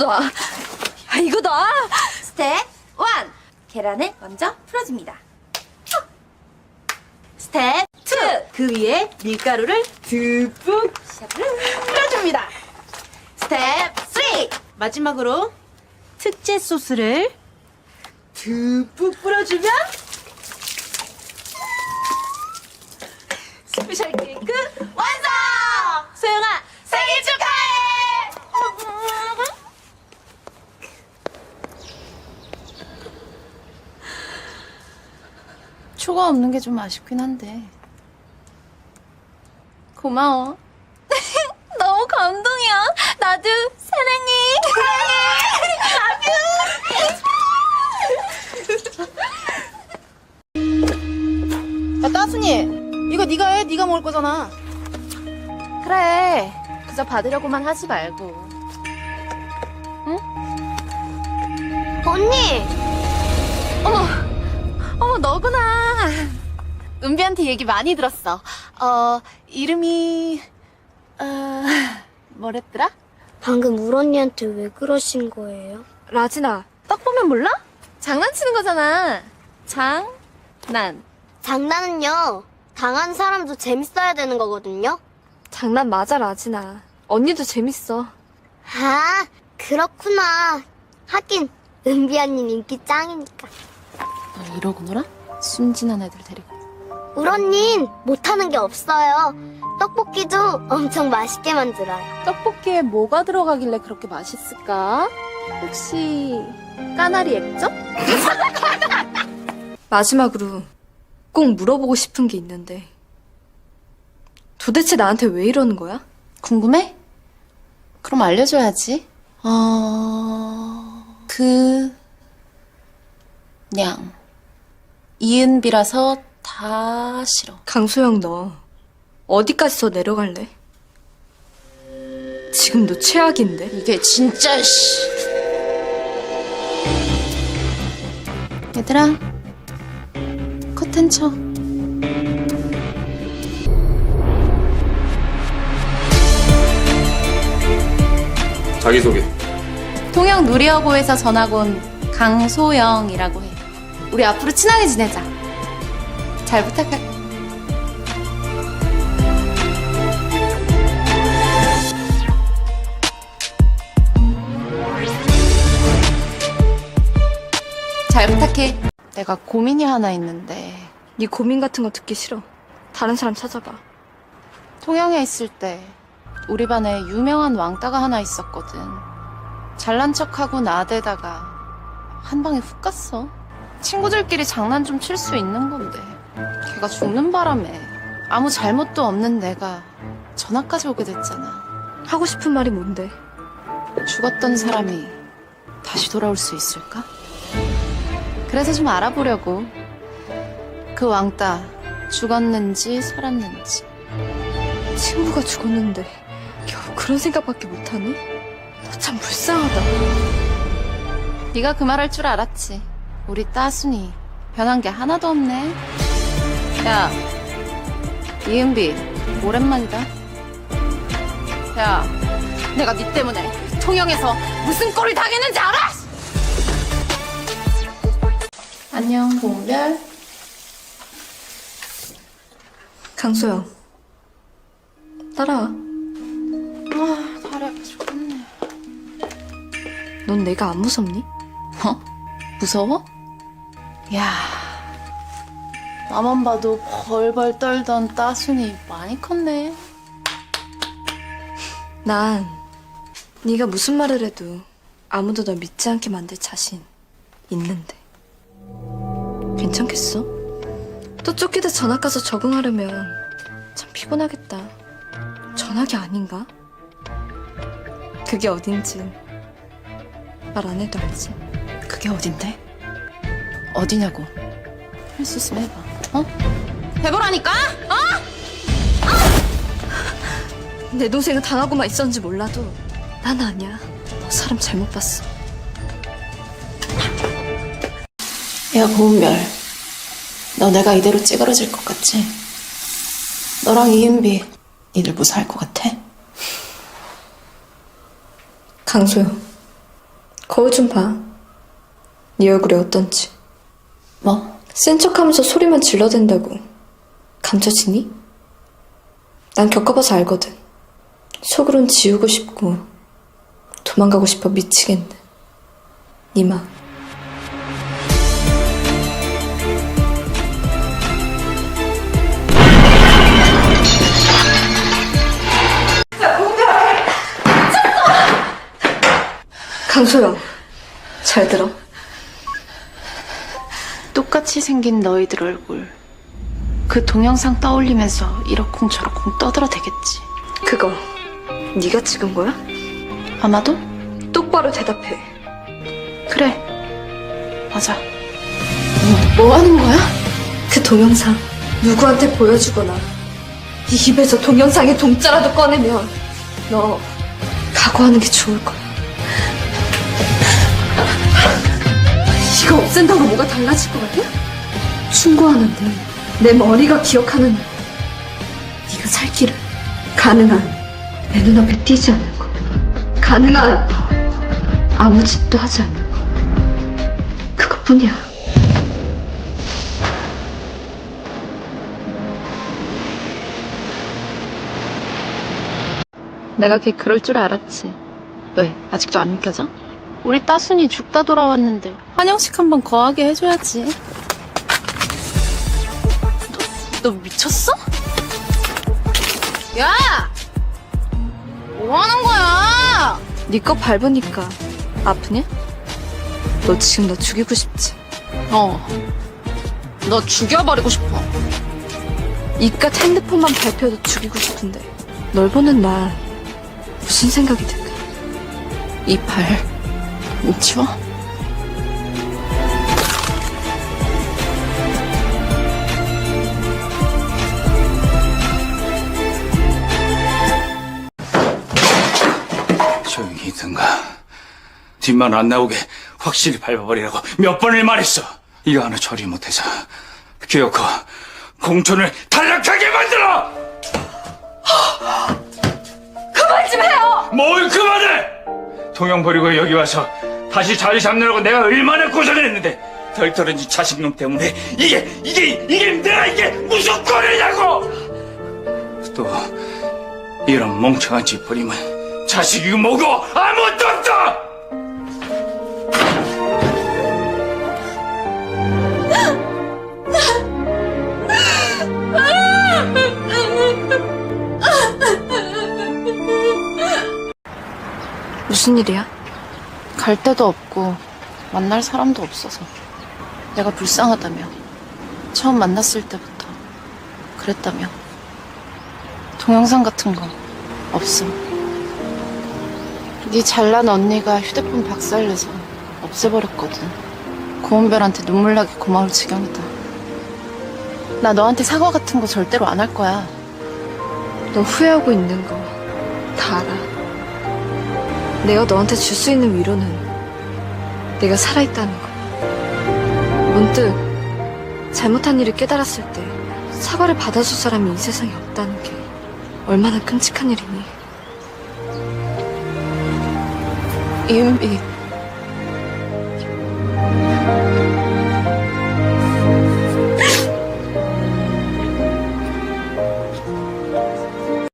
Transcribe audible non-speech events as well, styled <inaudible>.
이거다. 야, 이거다. 스텝 1. 계란을 먼저 풀어줍니다. 스텝 2. 그 위에 밀가루를 듬뿍 뿌려줍니다. 스텝 3. 마지막으로 특제 소스를 듬뿍 뿌려주면 스페셜 케이크 완성! 소영아 생일 축하해! 초가 없는 게 좀 아쉽긴 한데. 고마워. <laughs> 너무 감동이야. 나도 사랑해. 야 따순이 이거 네가 해 네가 먹을 거잖아 그래. 그저 받으려고만 하지 말고. 언니! 어머, 어머 너구나. 은비한테 얘기 많이 들었어. 어 이름이 어 뭐랬더라? 방금 울 언니한테 왜 그러신 거예요? 라진아. 딱 보면 몰라? 장난치는 거잖아. 장 난. 장난은요. 당한 사람도 재밌어야 되는 거거든요. 장난 맞아, 라진아. 언니도 재밌어. 아, 그렇구나. 하긴 은비언님 인기 짱이니까. 너 이러고 놀아? 순진한 애들 데리고. 울 언닌 못하는 게 없어요. 떡볶이도 엄청 맛있게 만들어요. 떡볶이에 뭐가 들어가길래 그렇게 맛있을까? 혹시 까나리 액젓? <laughs> 마지막으로 꼭 물어보고 싶은 게 있는데. 도대체 나한테 왜 이러는 거야? 궁금해? 그럼 알려줘야지. 어, 그, 냥. 이은비라서 다 싫어. 강소영, 너 어디까지 더 내려갈래? 지금도 최악인데? 이게 진짜, 씨. 얘들아, 커튼 쳐. 자기소개. 통영 누리허고에서 전학 온 강소영이라고 해. 우리 앞으로 친하게 지내자. 잘 부탁해. 잘 부탁해. 내가 고민이 하나 있는데 네 고민 같은 거 듣기 싫어. 다른 사람 찾아봐. 통영에 있을 때 우리 반에 유명한 왕따가 하나 있었거든. 잘난 척하고 나대다가 한 방에 훅 갔어. 친구들끼리 장난 좀 칠 수 있는 건데 걔가 죽는 바람에 아무 잘못도 없는 내가 전화까지 오게 됐잖아. 하고 싶은 말이 뭔데? 죽었던 사람이 다시 돌아올 수 있을까? 그래서 좀 알아보려고. 그 왕따 죽었는지 살았는지. 친구가 죽었는데 겨우 그런 생각밖에 못하니? 너 참 불쌍하다. 네가 그 말 할 줄 알았지. 우리 따순이 변한 게 하나도 없네. 야, 이은비 오랜만이다. 야, 내가 네 때문에 통영에서 무슨 꼴을 당했는지 알아? 안녕, 봉별. 강소영. 따라와. 아, 다리 아파 죽겠네. 넌 내가 안 무섭니? 어? 무서워? 야, 나만 봐도 벌벌 떨던 따순이 많이 컸네. 난 네가 무슨 말을 해도 아무도 널 믿지 않게 만들 자신 있는데 괜찮겠어? 또 쫓기다 전학 가서 적응하려면 참 피곤하겠다 전학이 아닌가? 그게 어딘지 말 안 해도 알지 그게 어딘데? 어디냐고? 할 수 있으면 해봐. 어? 해보라니까? 내 동생은 당하고만 있었는지 몰라도 난 아니야 너 사람 잘못 봤어 야, 고은별. 너 내가 이대로 찌그러질 것 같지? 너랑 이은비, 니들 무사할 것 같아? 강소영 거울 좀 봐. 네 얼굴이 어떤지. 뭐? 센 척하면서 소리만 질러댄다고. 감춰지니? 난 겪어봐서 알거든. 속으론 지우고 싶고 도망가고 싶어 미치겠네. 네 마음. 강소영, 잘 들어. 똑같이 생긴 너희들 얼굴. 그 동영상 떠올리면서 이러쿵저러쿵 떠들어대겠지. 그거 네가 찍은 거야? 아마도? 똑바로 대답해. 그래. 맞아. 뭐, 뭐 하는 거야? 그 동영상 누구한테 보여주거나 네 입에서 동영상의 동자라도 꺼내면 너 각오하는 게 좋을 거야. 이거 없앤다고 뭐가 달라질 것 같아? 충고하는데 내 머리가 기억하는 네가 살 길을 가능한 내 눈앞에 띄지 않는 거 가능한 아무 짓도 하지 않는 거 그것뿐이야. 내가 걔 그럴 줄 알았지. 왜? 아직도 안 믿겨져? 우리 따순이 죽다 돌아왔는데 환영식 한번 거하게 해줘야지. 너, 너 미쳤어? 야! 뭐 하는 거야? 네 거 밟으니까 아프냐? 너 지금 나 죽이고 싶지? 어. 너 죽여버리고 싶어. 이깟 핸드폰만 밟혀도 죽이고 싶은데 널 보는 나 무슨 생각이 들까? 이 팔, 치워? 조용히 있든가. 뒷만 안 나오게 확실히 밟아버리라고 몇 번을 말했어. 이거 하나 처리 못해서 기어코 공천을 탈락하게 만들어! 그만 좀 해요! 뭘 그만해! 통영 버리고 여기 와서 다시 자리 잡느라고 내가 얼마나 고생을 했는데 덜덜은 이 자식놈 때문에 이게 이게 이게 내가 이게 무슨 꼴이냐고! 또 이런 멍청한 짓 버리면 자식이 뭐고 아무것도 없다! 무슨 일이야? 갈 데도 없고 만날 사람도 없어서 내가 불쌍하다며 처음 만났을 때부터 그랬다며 동영상 같은 거 없어 네 잘난 언니가 휴대폰 박살내서 없애버렸거든. 고은별한테 눈물 나게 고마울 지경이다. 나 너한테 사과 같은 거 절대로 안 할 거야. 너 후회하고 있는 거 다 알아. 내가 너한테 줄 수 있는 위로는 내가 살아있다는 거. 문득 잘못한 일을 깨달았을 때 사과를 받아줄 사람이 이 세상에 없다는 게 얼마나 끔찍한 일이니. 이은비